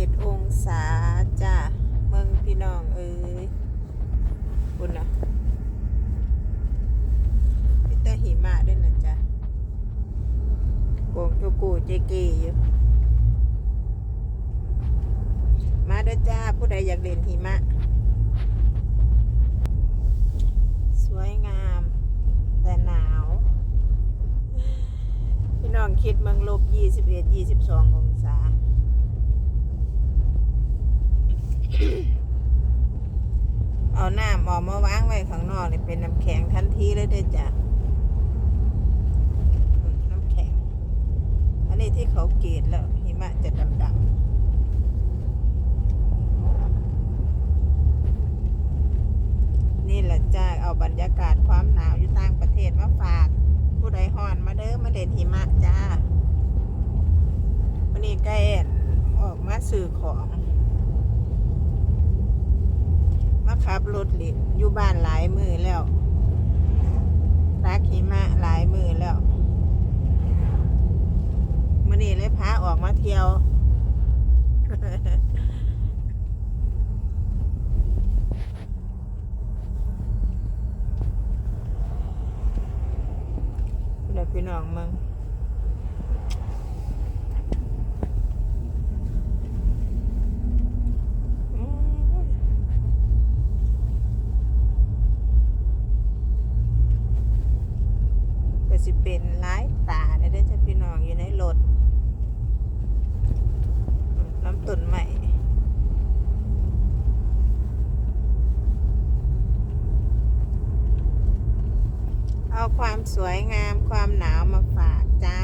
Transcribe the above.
21 องศาจ้าเมืองพี่น้องเอ้ยคุณนะพิตาหิมะด้วยนะจ้ะโกงโชกูเจกีอยู่มาด้อจ้า ผู้ใดอยากเล่นหิมะ สวยงาม แต่หนาว พี่น้องคิดเมืองลบ 21 22 องศา เอาน้ำออกมาวางไว้ข้างนอกนี่เป็นน้ำแข็งทันทีเลยเด้จ้ะน้ำแข็ง อันนี้ที่เขาเกตแล้วหิมะจะดำๆนี่แหละจ้าเอาบรรยากาศความหนาวอยู่ต่างประเทศมาฝาก ผู้ใดห่อนมาเด้อมาเล่นหิมะจ้าวันนี้ใกล้ออกมาซื้อของ มาขับรถเลินอยู่บ้านหลายมือแล้วรักหิมะหลายมือแล้วมื่อนี้เลยพาออกมาเที่ยวเดี๋ยวพี่น้องมึงอืมก็ สิเป็นร้ายตาได้ได้อจ้ะพี่น้องอยู่ในรถน้ำตุ่นใหม่เอาความสวยงามความหนาวมาฝากจ้า